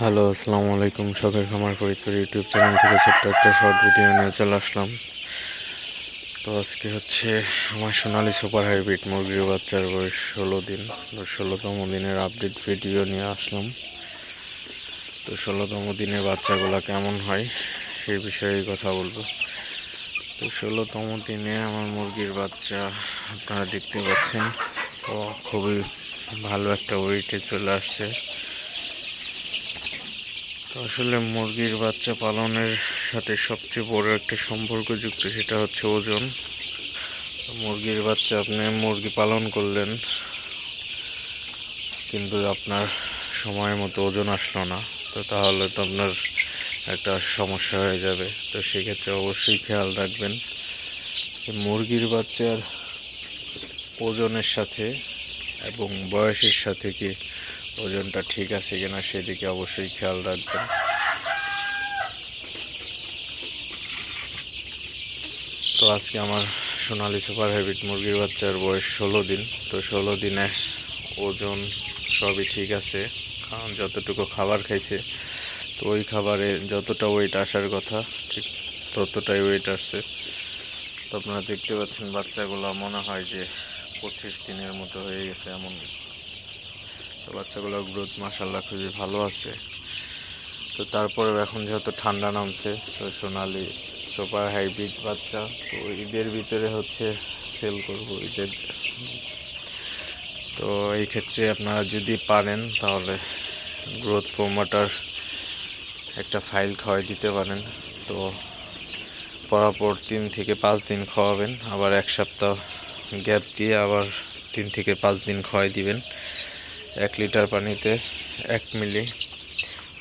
Hello, আসসালামু আলাইকুম। শখের খামার ফরিদপুর ইউটিউব চ্যানেল থেকে ছোট্ট একটা শর্ট ভিডিও নিয়ে চলে আসলাম। তো আজকে হচ্ছে আমার সোনালি সুপার হাইব্রিড মুরগির বাচ্চার বয়স ষোলো দিন। তো ষোলোতম দিনের আপডেট ভিডিও নিয়ে আসলাম। তো ষোলোতম দিনের বাচ্চাগুলো কেমন হয় সেই বিষয়ে কথা বলব। তো ষোলোতম দিনে আমার মুরগির বাচ্চা আপনারা দেখতে পাচ্ছেন। ও খুবই ভালো একটা ওয়েটে চলে আসছে। তো আসলে মুরগির বাচ্চা পালনের সাথে সবচেয়ে বড় একটা সম্পর্ক যুক্ত সেটা হচ্ছে ওজন। মুরগির বাচ্চা, আপনি মুরগি পালন করলেন, কিন্তু আপনার সময় মতো ওজন আসলো না। তো তাহলে তো আপনার একটা সমস্যা হয়ে যাবে। তো সেক্ষেত্রে অবশ্যই খেয়াল রাখবেন মুরগির বাচ্চার ওজনের সাথে এবং বয়সের সাথে কি ওজনটা ঠিক আছে কিনা সেদিকে অবশ্যই খেয়াল রাখবেন। তো আজকে আমার সোনালি সুপার হ্যাবিট মুরগির বাচ্চার বয়স ষোলো দিন। তো ষোলো দিনে ওজন সবই ঠিক আছে, কারণ যতটুকু খাবার খাইছে, তো ওই খাবারে যতটা ওয়েট আসার কথা, ঠিক ততটাই ওয়েট আসছে। তো আপনারা দেখতে পাচ্ছেন বাচ্চাগুলো মনে হয় যে পঁচিশ দিনের মতো হয়ে গেছে এমন। বাচ্চাগুলোর গ্রোথ মাসাল্লাহ খুবই ভালো আছে। তো তারপরে এখন যেহেতু ঠান্ডা নামছে, তো সোনালি সুপার হাইব্রিড বাচ্চা, তো ঈদের ভিতরে হচ্ছে সেল করব ঈদের তো এই ক্ষেত্রে আপনারা যদি পারেন, তাহলে গ্রোথ প্রোমোটার একটা ফাইল খাওয়াই দিতে পারেন। তো পরাপর তিন থেকে পাঁচ দিন খাওয়াবেন, আবার এক সপ্তাহ গ্যাপ দিয়ে আবার তিন থেকে পাঁচ দিন খাওয়াই দিবেন। এক লিটার পানিতে এক মিলি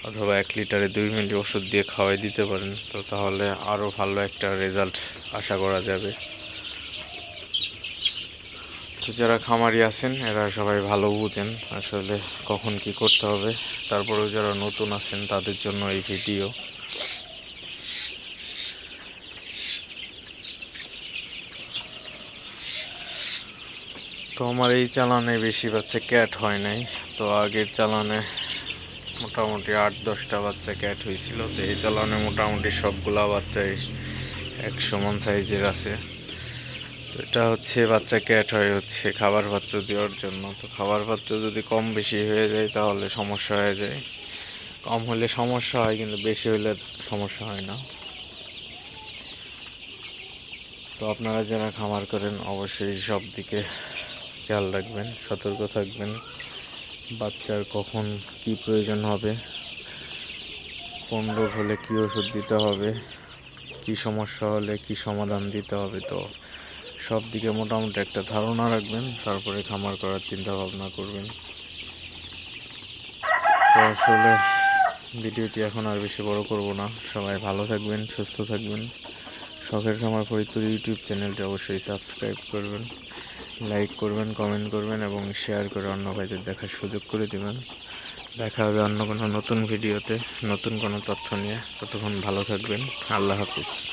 অথবা এক লিটারে দুই মিলি ওষুধ দিয়ে খাওয়াই দিতে পারেন। তো তাহলে আরও ভালো একটা রেজাল্ট আশা করা যাবে। তো যারা খামারি আছেন, এরা সবাই ভালো বুঝেন আসলে কখন কি করতে হবে। তারপরেও যারা নতুন আছেন, তাদের জন্য এই ভিডিও। তো আমার এই চালানে বেশি বাচ্চা ক্যাট হয় নাই। তো আগের চালানে মোটামুটি আট, দশটা বাচ্চা ক্যাট হয়েছিল। তো এই চালানে মোটামুটি সবগুলা বাচ্চাই এক সমান সাইজের আছে। তো এটা হচ্ছে বাচ্চা ক্যাট হয় হচ্ছে খাবার পাত্র দেওয়ার জন্য। তো খাবার পাত্র যদি কম বেশি হয়ে যায় তাহলে সমস্যা হয়ে যায়। কম হলে সমস্যা হয়, কিন্তু বেশি হলে সমস্যা হয় না। তো আপনারা যারা খামার করেন, অবশ্যই সব দিকে খেয়াল রাখবেন, সতর্ক থাকবেন, বাচ্চার কখন কি প্রয়োজন হবে, কোন রোগ হলে কী ওষুধ দিতে হবে, কি সমস্যা হলে কি সমাধান দিতে হবে, তো সব দিকে মোটামুটি একটা ধারণা রাখবেন, তারপরে খামার করার চিন্তা ভাবনা করবেন। তো আসলে ভিডিওটি এখন আর বেশি বড় করব না, সবাই ভালো থাকবেন, সুস্থ থাকবেন। শখের খামার ফরিদপুর ইউটিউব চ্যানেলটি অবশ্যই সাবস্ক্রাইব করবেন। লাইক করবেন কমেন্ট করবেন এবং শেয়ার করে অন্য ভাইদের দেখার সুযোগ করে দেবেন। দেখা হবে অন্য কোনো নতুন ভিডিওতে নতুন কোনো তথ্য নিয়ে। ততক্ষণ ভালো থাকবেন। আল্লাহ হাফিজ।